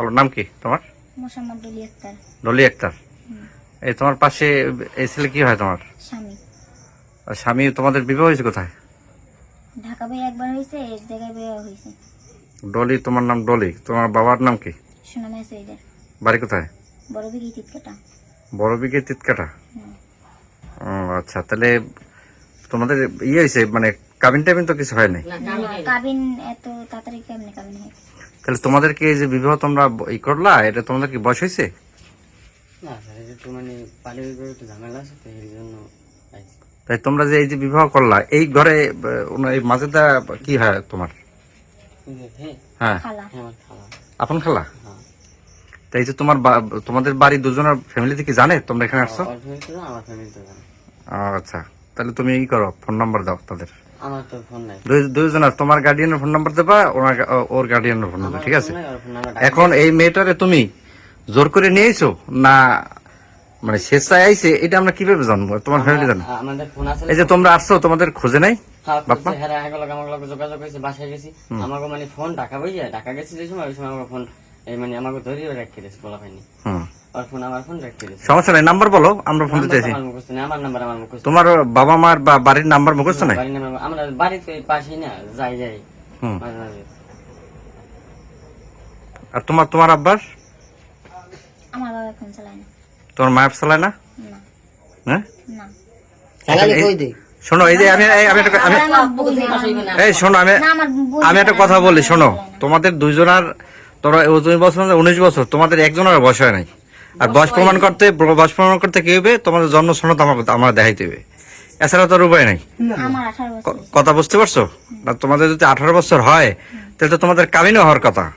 বলো নাম কি তোমার? মোসাম্মদ ডলি আক্তার। ডলি আক্তার। এই তোমার পাশে এই ছেলে কি হয় তোমার? স্বামী। আর স্বামী তোমাদের বিবাহ হয়েছে কোথায়? ঢাকা বিয়ে একবার হয়েছে এর জায়গায় বিয়ে হয়েছে। ডলি তোমার নাম ডলি তোমার বাবার নাম কি? বাড়ি কোথায়? বড় বিঘি তিতকাটা। বড় বিঘে তিতকাটা? ও আচ্ছা তাহলে তোমাদের ইয়ে হয়েছে মানে কাবিন টাবিন তো কিছু হয় নাই। কাবিন এত তাড়াতাড়ি কেমনে কাবিন হয়? তাহলে তোমাদেরকে এই যে বিবাহ তোমরা ই করলা এটা তোমাদের কি বয়স হয়েছে? মানে তাই তোমরা যে এই যে বিবাহ করলা এই ঘরে এই মাঝেটা কি হয় তোমার? হ্যাঁ হ্যাঁ। খালা। হ্যাঁ আমার খালা। আপন খালা? হ্যাঁ। তাই যে তোমার বা- তোমাদের বাড়ি দুজনের ফ্যামিলিতে কি জানে? তোমরা এখানে আসছো? জানে। ও, আচ্ছা। তাহলে তুমি ই করো ফোন নাম্বার দাও তাদের। আমার তো ফোন নাই। দুইজনের তোমার গার্ডিয়ানের ফোন নাম্বার দেবা ওনার ওর গার্ডিয়ানের ফোন নাম্বার ঠিক আছে? এখন এই মেয়েটারে তুমি জোর করে নিয়ে আইছো না মানে স্বেচ্ছায় আইছে এটা আমরা কীভাবে জানব? তোমার ফ্যামিলি জানো। এই যে তোমরা আসছো তোমাদের খোঁজে নাই? হ্যাঁ, বাপ্পা? হ্যাঁ, হ্যাঁ, যোগাযোগ হয়েছে বাসায় গেছি। আমাকে মানে ফোন ঢাকা ঢাকা গেছি যে সময় ওই সময় আমাকে ফোন এই মানে আমাকে ধরিয়ে রেখে বলা হয়নি। হুম ফোন আমার ফোন রেখে দিয়েছে। সমস্যা নাই নাম্বার বলো আমরা ফোন দিতে আছি আমার মুখস্থ নেই আমার নাম্বার আমার মুখস্থ তোমার বাবা মার বা বাড়ির নাম্বার মুখস্থ নাই? বাড়ির নাম্বার আমরা বাড়িতে পাশেই না যাই যাই। হুম। আর তোমার তোমার আব্বার? আমার বাবা ফোন চালায় না। তোমার মায়ের চালায় না? না। হ্যাঁ না। এই- শোনো এই যে আমি এই- আমি একটা আমি। এই শোনো আমি আমি একটা কথা বলি শোনো। তোমাদের দুইজনের তোমরা তুমি বছর উনিশ বছর তোমাদের একজনের বয়স হয় নাই। আর বয়স প্রমাণ করতে বয়স প্রমাণ করতে কি হবে? তোমাদের জন্ম সনদ আমার আমার দেখাইতে হবে। এছাড়া তো উপায় নাই। কথা বুঝতে পারছ? না তোমাদের যদি আঠারো বছর হয় তাহলে তো তোমাদের কাবিনও হওয়ার কথা।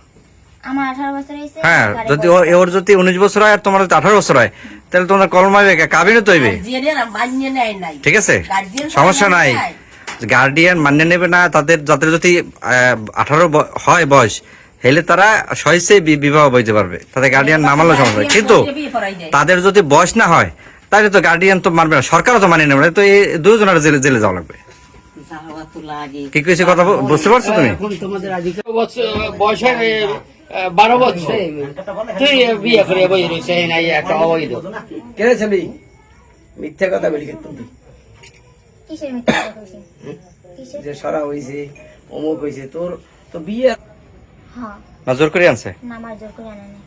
হ্যাঁ যদি ও- ওর যদি উনিশ বছর হয় আর তোমার যদি আঠারো বছর হয় তাহলে তোমাদের কলমাবে কাবিনও তো হইবে। গার্জিয়ানের মান্য নেয় নাই। ঠিক আছে? সমস্যা নাই। গার্ডিয়ান মান্য নেবে না তাদের যাদের যদি আঠারো হয় বয়স হেলে তারা সহজে বিবাহ বইতে পারবে। তাদের গার্ডিয়ান না মানলেও সমস্যা কিন্তু। তাদের যদি বয়স না হয় তাহলে তো গার্ডিয়ান তো মানবে না সরকারও তো মানিয়ে নেবে তো এই দুজনের জেলে জেলে যাওয়া লাগবে। কি কইছে কথা বুঝতে পারছ তুমি? বয়সের বারো বছর। তুই বিয়ে করে বই রয়েছে? নাই একটা অবৈধ। কেনে ছেলে মিথ্যা কথা বলি? কিসের যে সরা হইছে অমুক হইছে তোর তো বিয়ে হ্যাঁ। না জোর করে আনছে? না আমার জোর করে আনা নেই।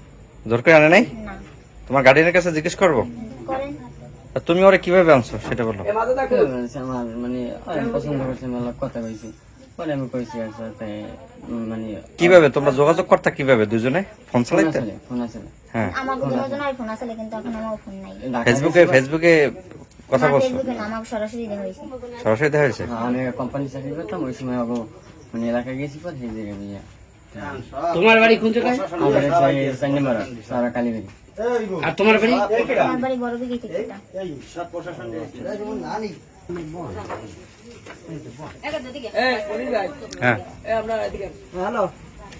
জোর করে আনে নাই? না। তোমার গার্ডিয়ানের কাছে জিজ্ঞেস করব? করেন। আর তুমি ওরা কীভাবে আনছো? সেটা বলো। আমার মানে আমি পছন্দ করছে আমার কথা কইছি। পরে আমি কইছি আর সাথে মানে কীভাবে? তোমরা যোগাযোগ করতে কীভাবে দুজনে? ফোন চালাইতে? ফোন আছে হ্যাঁ। আমার দুজনের ফোন আছে কিন্তু এখন আমার ফোন নাই। ফেসবুকে ফেসবুকে কথা বলছো? ফেসবুকে না সরাসরি দেখা হয়েছে। সরাসরি দেখা হয়েছে? হ্যাঁ, আমি কোম্পানি চাকরি করতাম ওই সময় আগে মানে এলাকায় গেছি পর সেই জায়গায় তোমার বাড়ি কোন জায়গায় সারা কালীবাড়ি আর তোমার বাড়ি আমার। হ্যাঁ হ্যালো